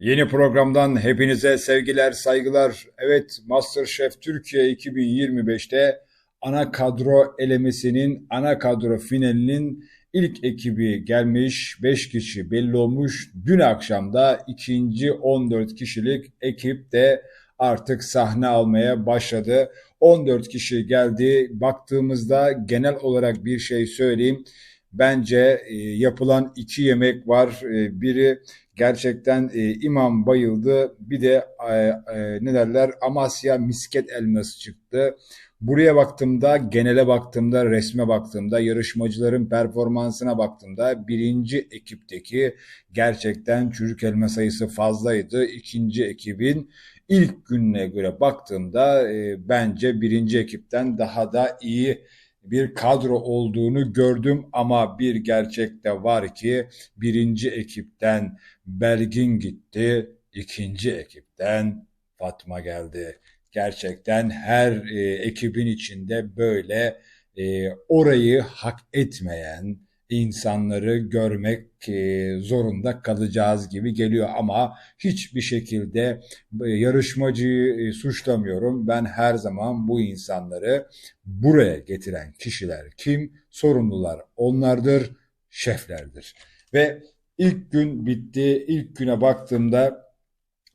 Yeni programdan hepinize sevgiler, saygılar. Evet, MasterChef Türkiye 2025'te ana kadro elemesinin, ana kadro finalinin ilk ekibi gelmiş. 5 kişi belli olmuş. Dün akşamda ikinci 14 kişilik ekip de artık sahne almaya başladı. 14 kişi geldi. Baktığımızda genel olarak bir şey söyleyeyim. Bence e, yapılan iki yemek var. E, biri gerçekten e, imam bayıldı. Bir de e, e, ne derler Amasya misket elması çıktı. Buraya baktığımda, genele baktığımda, resme baktığımda, yarışmacıların performansına baktığımda birinci ekipteki gerçekten çocuk elma sayısı fazlaydı. İkinci ekibin ilk gününe göre baktığımda e, bence birinci ekipten daha da iyi bir kadro olduğunu gördüm ama bir gerçek de var ki birinci ekipten Belgin gitti, ikinci ekipten Fatma geldi. Gerçekten her e, ekibin içinde böyle e, orayı hak etmeyen, insanları görmek e, zorunda kalacağız gibi geliyor ama hiçbir şekilde e, yarışmacıyı e, suçlamıyorum. Ben her zaman bu insanları buraya getiren kişiler kim? Sorumlular onlardır, şeflerdir. Ve ilk gün bitti. İlk güne baktığımda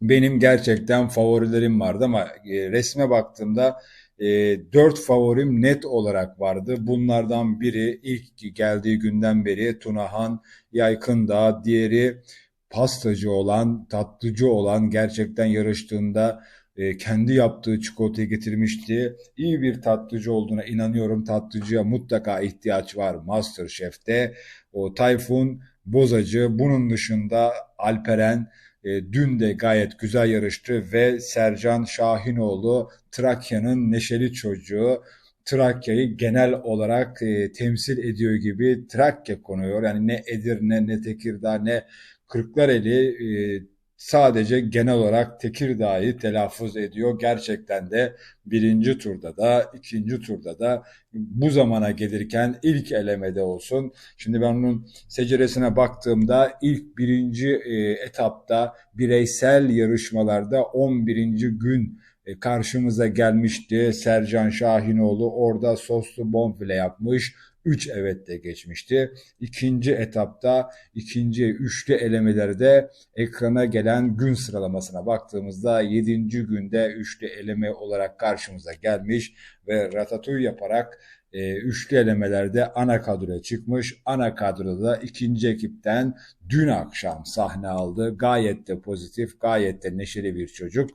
benim gerçekten favorilerim vardı ama resme baktığımda e, dört favorim net olarak vardı. Bunlardan biri ilk geldiği günden beri Tunahan Yaykındağ, diğeri pastacı olan, tatlıcı olan gerçekten yarıştığında e, kendi yaptığı çikolatayı getirmişti. İyi bir tatlıcı olduğuna inanıyorum. Tatlıcıya mutlaka ihtiyaç var Masterchef'te. O Tayfun Bozacı, bunun dışında Alperen, e, dün de gayet güzel yarıştı ve Sercan Şahinoğlu Trakya'nın neşeli çocuğu. Trakya'yı genel olarak e, temsil ediyor gibi Trakya konuyor. Yani ne Edirne ne Tekirdağ ne Kırklareli e, sadece genel olarak Tekirdağ'ı telaffuz ediyor. Gerçekten de birinci turda da ikinci turda da bu zamana gelirken ilk elemede olsun. Şimdi ben onun seceresine baktığımda ilk birinci e, etapta bireysel yarışmalarda 11. gün karşımıza gelmişti. Sercan Şahinoğlu orada soslu bonfile yapmış. 3 evetle geçmişti. İkinci etapta ikinci üçlü elemelerde ekrana gelen gün sıralamasına baktığımızda 7. günde üçlü eleme olarak karşımıza gelmiş ve ratatouille yaparak e, üçlü elemelerde ana kadroya çıkmış. Ana kadroda ikinci ekipten dün akşam sahne aldı. Gayet de pozitif, gayet de neşeli bir çocuk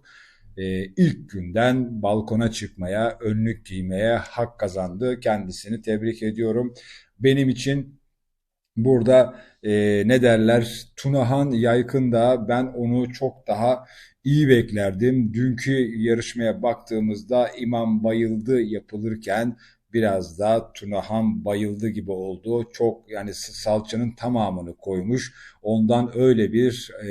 e, ilk günden balkona çıkmaya, önlük giymeye hak kazandı. Kendisini tebrik ediyorum. Benim için burada e, ne derler Tunahan Yaykın'da ben onu çok daha iyi beklerdim. Dünkü yarışmaya baktığımızda İmam bayıldı yapılırken biraz da Tunahan bayıldı gibi oldu. Çok yani salçanın tamamını koymuş. Ondan öyle bir e,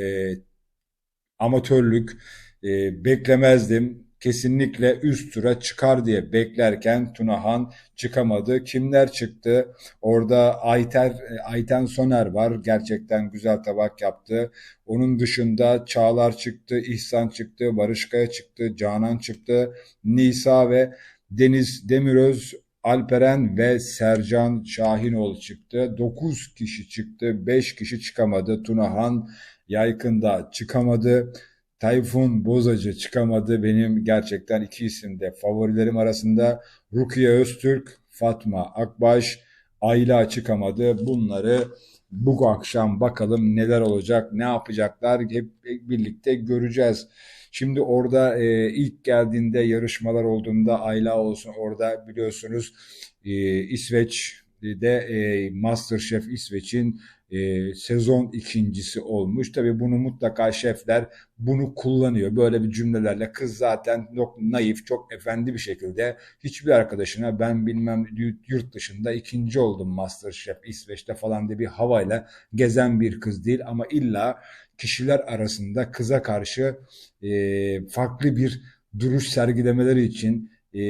amatörlük e, beklemezdim. Kesinlikle üst tura çıkar diye beklerken Tunahan çıkamadı. Kimler çıktı? Orada Ayter, Ayten Soner var. Gerçekten güzel tabak yaptı. Onun dışında Çağlar çıktı, İhsan çıktı, Barışkaya çıktı, Canan çıktı, Nisa ve Deniz Demiröz Alperen ve Sercan Şahinoğlu çıktı. 9 kişi çıktı, 5 kişi çıkamadı. Tunahan Yaykın'da çıkamadı. Tayfun Bozacı çıkamadı. Benim gerçekten iki isim de favorilerim arasında. Rukiye Öztürk, Fatma Akbaş, Ayla çıkamadı. Bunları bu akşam bakalım neler olacak, ne yapacaklar hep birlikte göreceğiz. Şimdi orada e, ilk geldiğinde yarışmalar olduğunda Ayla olsun orada biliyorsunuz e, İsveç'de e, Masterchef İsveç'in e, sezon ikincisi olmuş. Tabii bunu mutlaka şefler bunu kullanıyor. Böyle bir cümlelerle kız zaten çok naif, çok efendi bir şekilde hiçbir arkadaşına ben bilmem yurt dışında ikinci oldum Masterchef İsveç'te falan diye bir havayla gezen bir kız değil ama illa kişiler arasında kıza karşı e, farklı bir duruş sergilemeleri için e,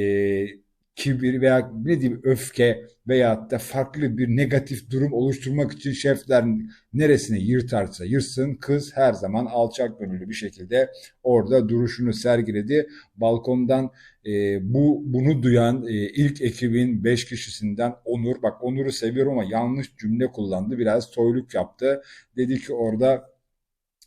kibir veya ne diyeyim öfke veyahut da farklı bir negatif durum oluşturmak için şefler neresine yırtarsa yırsın kız her zaman alçak gönüllü bir şekilde orada duruşunu sergiledi. Balkondan e, bu bunu duyan e, ilk ekibin 5 kişisinden Onur, bak Onur'u seviyorum ama yanlış cümle kullandı. Biraz toyluk yaptı. Dedi ki orada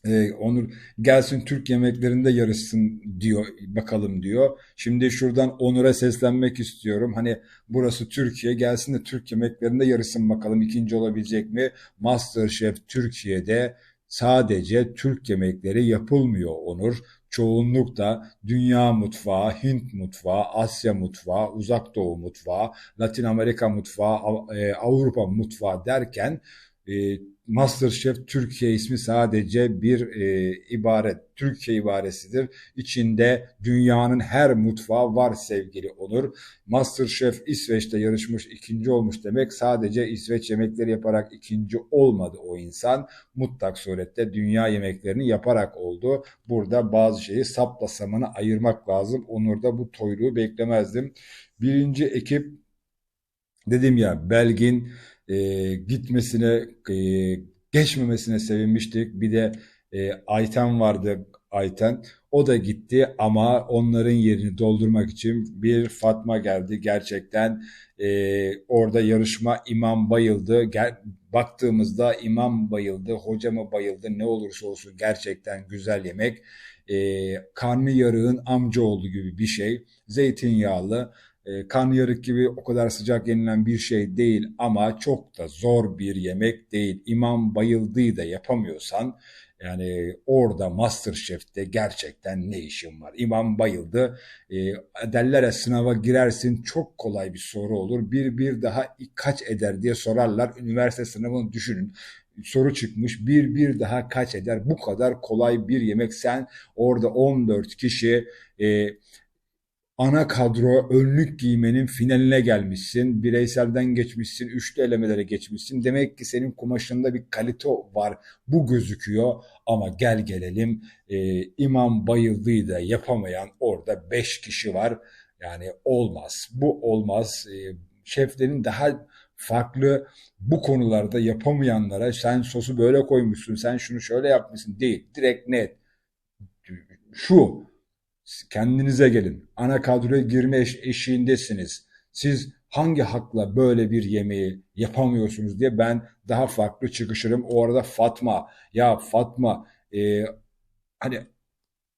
ee, Onur gelsin Türk yemeklerinde yarışsın diyor bakalım diyor. Şimdi şuradan Onur'a seslenmek istiyorum. Hani burası Türkiye gelsin de Türk yemeklerinde yarışsın bakalım ikinci olabilecek mi? Masterchef Türkiye'de sadece Türk yemekleri yapılmıyor Onur. Çoğunlukla dünya mutfağı, Hint mutfağı, Asya mutfağı, Uzak Doğu mutfağı, Latin Amerika mutfağı, e, Avrupa mutfağı derken e, Masterchef Türkiye ismi sadece bir e, ibaret, Türkiye ibaresidir. İçinde dünyanın her mutfağı var sevgili Onur. Masterchef İsveç'te yarışmış, ikinci olmuş demek sadece İsveç yemekleri yaparak ikinci olmadı o insan. Mutlak surette dünya yemeklerini yaparak oldu. Burada bazı şeyi sapla samanı ayırmak lazım. Onur'da bu toyluğu beklemezdim. Birinci ekip dedim ya Belgin, e, gitmesine, e, geçmemesine sevinmiştik. Bir de e, Ayten vardı, Ayten. O da gitti ama onların yerini doldurmak için bir Fatma geldi. Gerçekten e, orada yarışma imam bayıldı. Gel, baktığımızda imam bayıldı, hoca mı bayıldı ne olursa olsun gerçekten güzel yemek. E, karnıyarığın amca olduğu gibi bir şey. Zeytinyağlı e, karnıyarık gibi o kadar sıcak yenilen bir şey değil ama çok da zor bir yemek değil. İmam bayıldığı da yapamıyorsan yani orada Masterchef'te gerçekten ne işin var? İmam bayıldı. E, derler ya sınava girersin çok kolay bir soru olur. Bir bir daha kaç eder diye sorarlar. Üniversite sınavını düşünün soru çıkmış. Bir bir daha kaç eder? Bu kadar kolay bir yemek. Sen orada 14 kişi e, ana kadro önlük giymenin finaline gelmişsin. Bireyselden geçmişsin, üçlü elemelere geçmişsin. Demek ki senin kumaşında bir kalite var. Bu gözüküyor ama gel gelelim e, imam bayıldığı da yapamayan orada beş kişi var. Yani olmaz. Bu olmaz. E, şeflerin daha farklı bu konularda yapamayanlara sen sosu böyle koymuşsun, sen şunu şöyle yapmışsın değil. Direkt net. Şu Kendinize gelin. Ana kadroya girme eş eşiğindesiniz. Siz hangi hakla böyle bir yemeği yapamıyorsunuz diye ben daha farklı çıkışırım. O arada Fatma, ya Fatma e, hani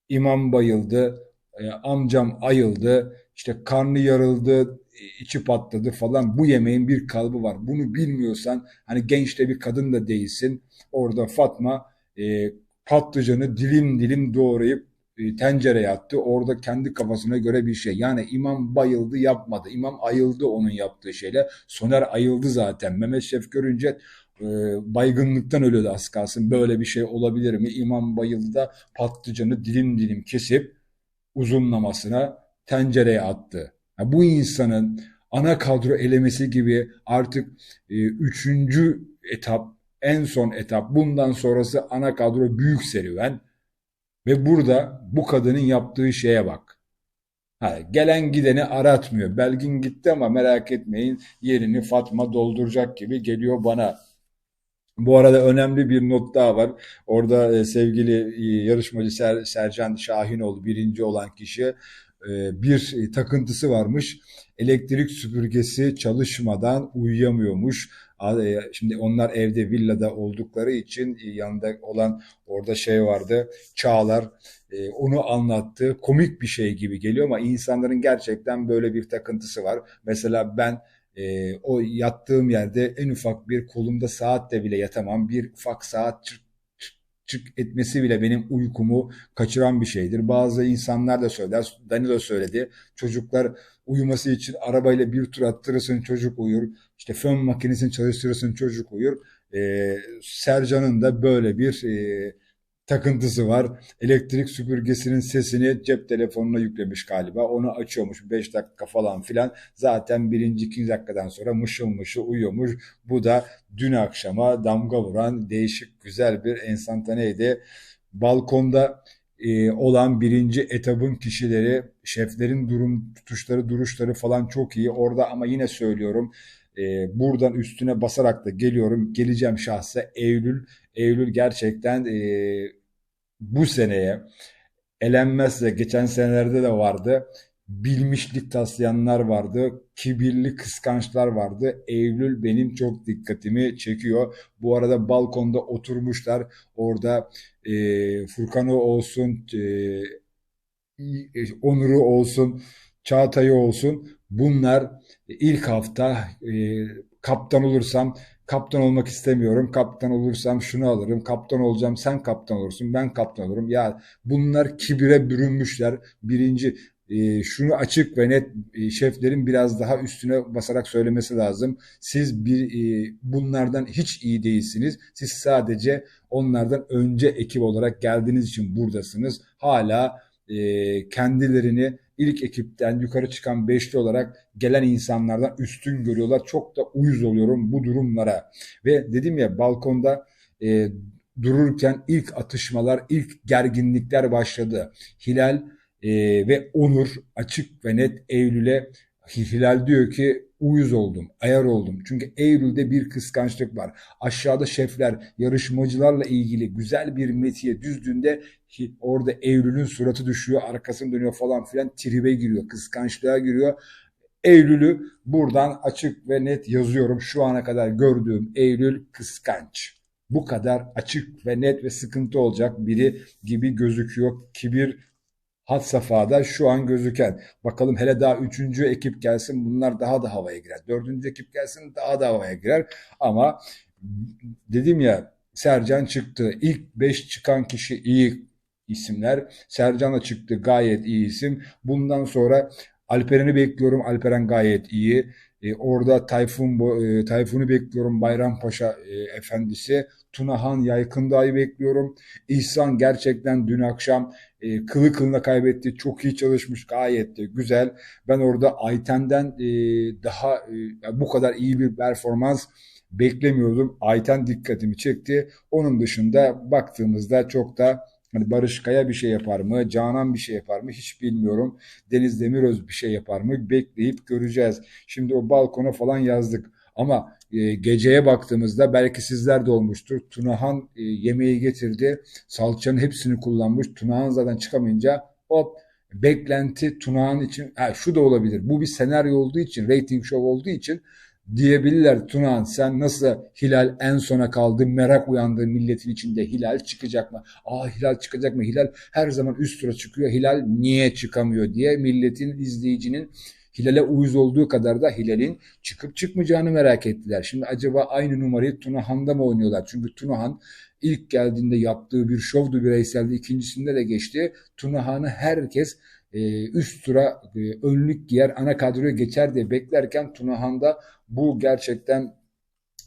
imam bayıldı, e, amcam ayıldı, işte karnı yarıldı, içi patladı falan. Bu yemeğin bir kalbi var. Bunu bilmiyorsan hani genç de bir kadın da değilsin. Orada Fatma e, patlıcanı dilim dilim doğrayıp e, tencereye attı. Orada kendi kafasına göre bir şey. Yani imam bayıldı yapmadı. İmam ayıldı onun yaptığı şeyle. Soner ayıldı zaten. Mehmet Şef görünce e, baygınlıktan ölüyordu az kalsın. Böyle bir şey olabilir mi? İmam bayıldı da patlıcanı dilim dilim kesip uzunlamasına tencereye attı. Yani bu insanın ana kadro elemesi gibi artık e, üçüncü etap, en son etap, bundan sonrası ana kadro büyük serüven. Ve burada bu kadının yaptığı şeye bak. Ha, gelen gideni aratmıyor. Belgin gitti ama merak etmeyin yerini Fatma dolduracak gibi geliyor bana. Bu arada önemli bir not daha var. Orada e, sevgili e, yarışmacı Ser, Sercan Şahinoğlu birinci olan kişi e, bir takıntısı varmış. Elektrik süpürgesi çalışmadan uyuyamıyormuş. E, şimdi onlar evde villada oldukları için e, yanında olan orada şey vardı Çağlar e, onu anlattı. Komik bir şey gibi geliyor ama insanların gerçekten böyle bir takıntısı var. Mesela ben o yattığım yerde en ufak bir kolumda saatte bile yatamam. Bir ufak saat çık etmesi bile benim uykumu kaçıran bir şeydir. Bazı insanlar da söyler, Danilo söyledi. Çocuklar uyuması için arabayla bir tur attırırsın çocuk uyur. İşte fön makinesini çalıştırırsın çocuk uyur. Ee, Sercan'ın da böyle bir e, takıntısı var. Elektrik süpürgesinin sesini cep telefonuna yüklemiş galiba. Onu açıyormuş 5 dakika falan filan. Zaten birinci ikinci dakikadan sonra mışıl mışıl uyuyormuş. Bu da dün akşama damga vuran değişik güzel bir enstantaneydi. Balkonda e, olan birinci etabın kişileri, şeflerin durum tutuşları, duruşları falan çok iyi. Orada ama yine söylüyorum e, buradan üstüne basarak da geliyorum. Geleceğim şahsa Eylül. Eylül gerçekten e, bu seneye elenmezse geçen senelerde de vardı. Bilmişlik taslayanlar vardı. Kibirli kıskançlar vardı. Eylül benim çok dikkatimi çekiyor. Bu arada balkonda oturmuşlar. Orada e, Furkan'ı olsun, e, Onur'u olsun, Çağatay'ı olsun. Bunlar ilk hafta e, kaptan olursam kaptan olmak istemiyorum. Kaptan olursam şunu alırım. Kaptan olacağım sen kaptan olursun. Ben kaptan olurum. Ya bunlar kibire bürünmüşler. Birinci e, şunu açık ve net e, şeflerin biraz daha üstüne basarak söylemesi lazım. Siz bir e, bunlardan hiç iyi değilsiniz. Siz sadece onlardan önce ekip olarak geldiğiniz için buradasınız. Hala e, kendilerini ilk ekipten yukarı çıkan beşli olarak gelen insanlardan üstün görüyorlar. Çok da uyuz oluyorum bu durumlara. Ve dedim ya balkonda e, dururken ilk atışmalar, ilk gerginlikler başladı. Hilal e, ve Onur açık ve net Eylül'e Hilal diyor ki uyuz oldum, ayar oldum. Çünkü Eylül'de bir kıskançlık var. Aşağıda şefler yarışmacılarla ilgili güzel bir metiye düzdüğünde orada Eylül'ün suratı düşüyor, arkasını dönüyor falan filan tribe giriyor, kıskançlığa giriyor. Eylül'ü buradan açık ve net yazıyorum. Şu ana kadar gördüğüm Eylül kıskanç. Bu kadar açık ve net ve sıkıntı olacak biri gibi gözüküyor. Kibir hat safhada şu an gözüken. Bakalım hele daha üçüncü ekip gelsin bunlar daha da havaya girer. Dördüncü ekip gelsin daha da havaya girer. Ama dedim ya Sercan çıktı. İlk beş çıkan kişi iyi isimler. Sercan'a çıktı gayet iyi isim. Bundan sonra Alperen'i bekliyorum. Alperen gayet iyi. E, orada Tayfun e, Tayfun'u bekliyorum. Bayrampaşa e, efendisi. Tunahan Yaykındağ'ı bekliyorum. İhsan gerçekten dün akşam e, kılı kılına kaybetti. Çok iyi çalışmış. Gayet de güzel. Ben orada Ayten'den e, daha e, bu kadar iyi bir performans beklemiyordum. Ayten dikkatimi çekti. Onun dışında baktığımızda çok da Hani Barış Kaya bir şey yapar mı? Canan bir şey yapar mı? Hiç bilmiyorum. Deniz Demiröz bir şey yapar mı? Bekleyip göreceğiz. Şimdi o balkona falan yazdık. Ama e, geceye baktığımızda belki sizler de olmuştur. Tunahan e, yemeği getirdi. Salçanın hepsini kullanmış. Tunahan zaten çıkamayınca hop beklenti Tunahan için ha, şu da olabilir. Bu bir senaryo olduğu için, rating show olduğu için diyebilirler Tunan sen nasıl Hilal en sona kaldı merak uyandı milletin içinde Hilal çıkacak mı? Aa Hilal çıkacak mı? Hilal her zaman üst tura çıkıyor. Hilal niye çıkamıyor diye milletin izleyicinin Hilal'e uyuz olduğu kadar da Hilal'in çıkıp çıkmayacağını merak ettiler. Şimdi acaba aynı numarayı Tunahan'da mı oynuyorlar? Çünkü Tunahan ilk geldiğinde yaptığı bir şovdu bireyseldi. ikincisinde de geçti. Tunahan'ı herkes e, üst tura e, önlük giyer ana kadroya geçer diye beklerken Tunahan'da bu gerçekten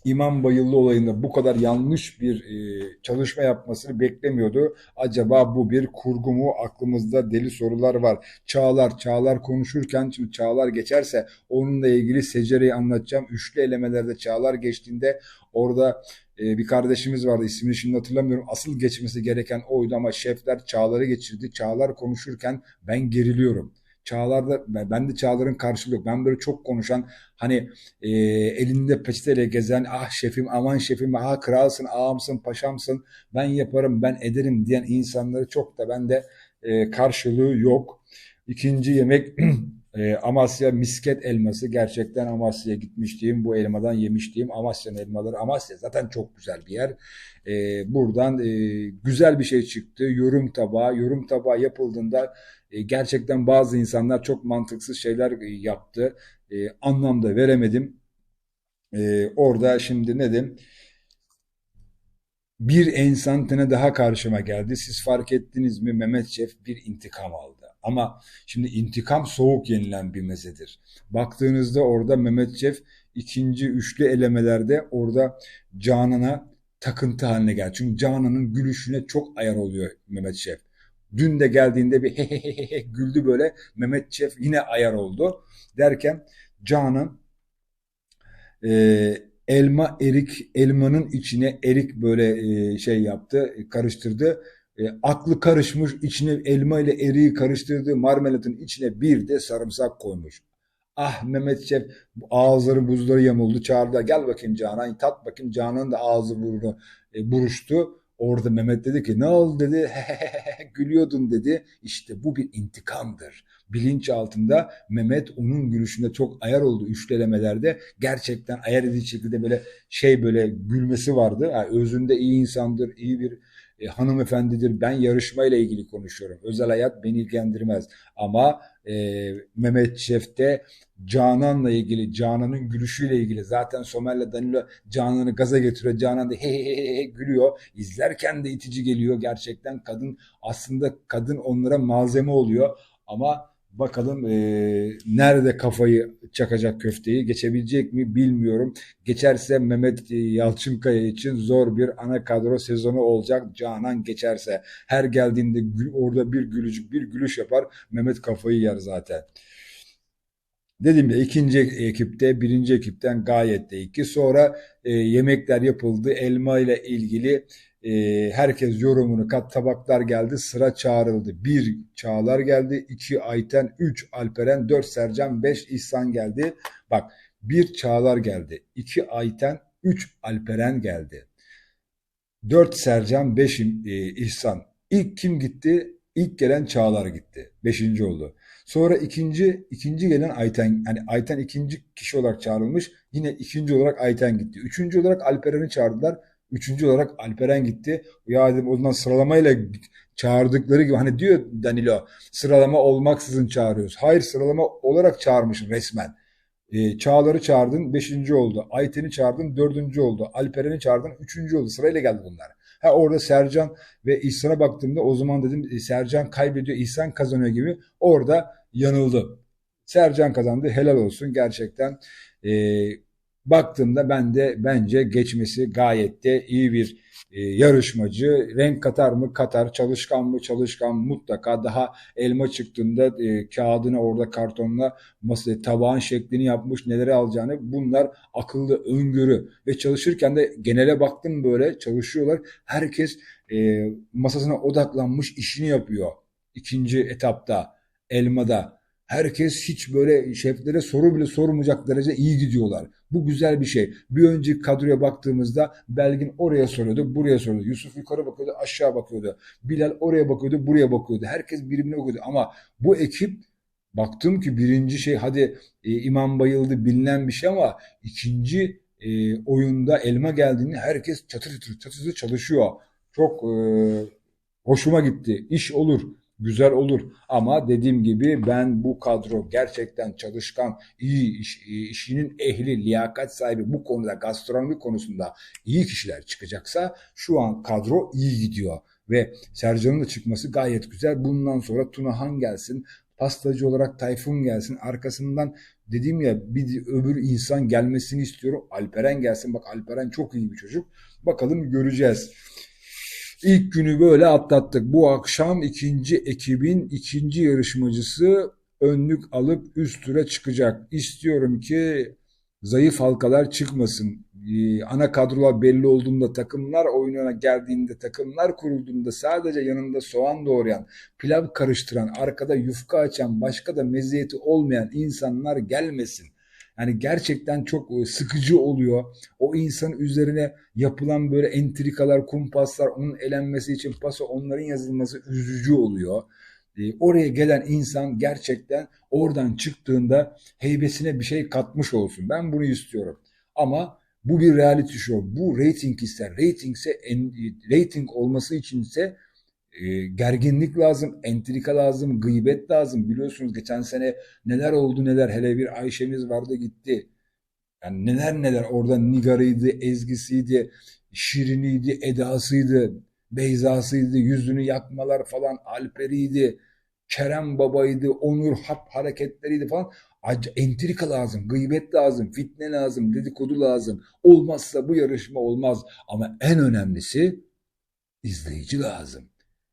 İmam Bayıllı olayında bu kadar yanlış bir e, çalışma yapmasını beklemiyordu. Acaba bu bir kurgu mu? Aklımızda deli sorular var. Çağlar, Çağlar konuşurken şimdi Çağlar geçerse onunla ilgili Secere'yi anlatacağım. Üçlü elemelerde Çağlar geçtiğinde orada e, bir kardeşimiz vardı ismini şimdi hatırlamıyorum. Asıl geçmesi gereken oydu ama şefler Çağlar'ı geçirdi. Çağlar konuşurken ben geriliyorum. Çağlar'da ben de Çağlar'ın karşılığı yok. Ben böyle çok konuşan hani e, elinde peçeteyle gezen ah şefim aman şefim ah kralsın ağamsın paşamsın ben yaparım ben ederim diyen insanları çok da bende e, karşılığı yok. İkinci yemek e, Amasya misket elması gerçekten Amasya'ya gitmiştiğim bu elmadan yemiştiğim Amasya'nın elmaları Amasya zaten çok güzel bir yer. E, buradan e, güzel bir şey çıktı. Yorum tabağı yorum tabağı yapıldığında e, gerçekten bazı insanlar çok mantıksız şeyler e, yaptı. E, anlamda veremedim. E, orada şimdi ne dedim? Bir ensantine daha karşıma geldi. Siz fark ettiniz mi Mehmet Şef bir intikam aldı. Ama şimdi intikam soğuk yenilen bir mezedir. Baktığınızda orada Mehmet Şef ikinci üçlü elemelerde orada Canan'a takıntı haline geldi. Çünkü Canan'ın gülüşüne çok ayar oluyor Mehmet Şef. Dün de geldiğinde bir hehehehe güldü böyle. Mehmet Şef yine ayar oldu. Derken Canan e, elma erik elmanın içine erik böyle e, şey yaptı karıştırdı. E, aklı karışmış, içine elma ile eriği karıştırdığı marmelatın içine bir de sarımsak koymuş. Ah Mehmet Şef ağızları buzları yamuldu çağırdı gel bakayım Canan tat bakayım Canan'ın da ağzı burnu e, buruştu. Orada Mehmet dedi ki ne oldu dedi gülüyordun dedi. İşte bu bir intikamdır. Bilinç altında Mehmet onun gülüşünde çok ayar oldu üçlemelerde. Gerçekten ayar edici şekilde böyle şey böyle gülmesi vardı. Yani özünde iyi insandır, iyi bir e, hanımefendidir. Ben yarışmayla ilgili konuşuyorum. Özel hayat beni ilgilendirmez. Ama e, Mehmet Şef'te Canan'la ilgili, Canan'ın gülüşüyle ilgili. Zaten Somer'le Danilo Canan'ı gaza getiriyor. Canan da he he he he gülüyor. İzlerken de itici geliyor. Gerçekten kadın aslında kadın onlara malzeme oluyor. Ama Bakalım e, nerede kafayı çakacak köfteyi geçebilecek mi bilmiyorum. Geçerse Mehmet Yalçınkaya için zor bir ana kadro sezonu olacak. Canan geçerse her geldiğinde orada bir gülücük bir gülüş yapar. Mehmet kafayı yer zaten. Dedim ya ikinci ekipte birinci ekipten gayet de iki. Sonra e, yemekler yapıldı. Elma ile ilgili e, herkes yorumunu kat tabaklar geldi. Sıra çağrıldı. Bir Çağlar geldi. iki Ayten. Üç Alperen. Dört Sercan. Beş İhsan geldi. Bak bir Çağlar geldi. iki Ayten. Üç Alperen geldi. Dört Sercan. Beş e, İhsan. İlk kim gitti? İlk gelen Çağlar gitti. Beşinci oldu. Sonra ikinci ikinci gelen Ayten yani Ayten ikinci kişi olarak çağrılmış. Yine ikinci olarak Ayten gitti. Üçüncü olarak Alperen'i çağırdılar. Üçüncü olarak Alperen gitti. Ya dedim o zaman sıralamayla çağırdıkları gibi hani diyor Danilo sıralama olmaksızın çağırıyoruz. Hayır sıralama olarak çağırmışım resmen. E, Çağlar'ı çağırdın beşinci oldu. Ayten'i çağırdın dördüncü oldu. Alperen'i çağırdın üçüncü oldu. Sırayla geldi bunlar. Ha orada Sercan ve İhsan'a baktığımda o zaman dedim e, Sercan kaybediyor, İhsan kazanıyor gibi. Orada yanıldı. Sercan kazandı. Helal olsun gerçekten. E, baktığımda ben de bence geçmesi gayet de iyi bir e, yarışmacı. Renk katar mı? Katar. Çalışkan mı? Çalışkan mutlaka. Daha elma çıktığında e, kağıdını orada kartonla masaya tabağın şeklini yapmış neleri alacağını bunlar akıllı öngörü ve çalışırken de genele baktım böyle çalışıyorlar. Herkes e, masasına odaklanmış işini yapıyor. İkinci etapta elmada Herkes hiç böyle şeflere soru bile sormayacak derece iyi gidiyorlar. Bu güzel bir şey. Bir önceki kadroya baktığımızda Belgin oraya soruyordu, buraya soruyordu. Yusuf yukarı bakıyordu, aşağı bakıyordu. Bilal oraya bakıyordu, buraya bakıyordu. Herkes birbirine bakıyordu. Ama bu ekip baktım ki birinci şey hadi e, İmam Bayıldı bilinen bir şey ama ikinci e, oyunda elma geldiğinde herkes çatır çatır çatır çalışıyor. Çok e, hoşuma gitti. İş olur güzel olur. Ama dediğim gibi ben bu kadro gerçekten çalışkan, iyi iş, işinin ehli, liyakat sahibi bu konuda gastronomi konusunda iyi kişiler çıkacaksa şu an kadro iyi gidiyor. Ve Sercan'ın da çıkması gayet güzel. Bundan sonra Tunahan gelsin, pastacı olarak Tayfun gelsin. Arkasından dediğim ya bir öbür insan gelmesini istiyorum. Alperen gelsin. Bak Alperen çok iyi bir çocuk. Bakalım göreceğiz. İlk günü böyle atlattık. Bu akşam ikinci ekibin ikinci yarışmacısı önlük alıp üst tura çıkacak. İstiyorum ki zayıf halkalar çıkmasın. Ee, ana kadrolar belli olduğunda takımlar oyununa geldiğinde takımlar kurulduğunda sadece yanında soğan doğrayan, pilav karıştıran, arkada yufka açan, başka da meziyeti olmayan insanlar gelmesin. Yani gerçekten çok e, sıkıcı oluyor. O insanın üzerine yapılan böyle entrikalar, kumpaslar, onun elenmesi için pası onların yazılması üzücü oluyor. E, oraya gelen insan gerçekten oradan çıktığında heybesine bir şey katmış olsun. Ben bunu istiyorum. Ama bu bir reality show. Bu rating ister. Rating ise rating olması için ise e, gerginlik lazım, entrika lazım, gıybet lazım. Biliyorsunuz geçen sene neler oldu neler. Hele bir Ayşe'miz vardı gitti. Yani neler neler orada Nigar'ıydı, Ezgi'siydi, Şirin'iydi, Eda'sıydı, Beyza'sıydı, yüzünü yakmalar falan, Alper'iydi, Kerem Baba'ydı, Onur Hap hareketleriydi falan. Entrika lazım, gıybet lazım, fitne lazım, dedikodu lazım. Olmazsa bu yarışma olmaz. Ama en önemlisi izleyici lazım.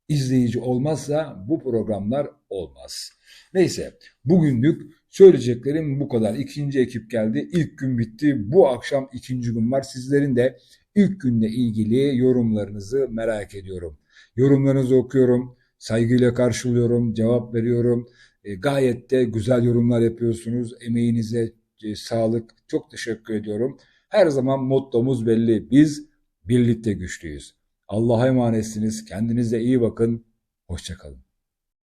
İzleyici olmazsa bu programlar olmaz. Neyse bugünlük söyleyeceklerim bu kadar. İkinci ekip geldi. İlk gün bitti. Bu akşam ikinci gün var. Sizlerin de ilk günle ilgili yorumlarınızı merak ediyorum. Yorumlarınızı okuyorum. Saygıyla karşılıyorum, cevap veriyorum. E, gayet de güzel yorumlar yapıyorsunuz. Emeğinize e, sağlık. Çok teşekkür ediyorum. Her zaman mottomuz belli. Biz birlikte güçlüyüz. Allah'a emanetsiniz. Kendinize iyi bakın. Hoşçakalın.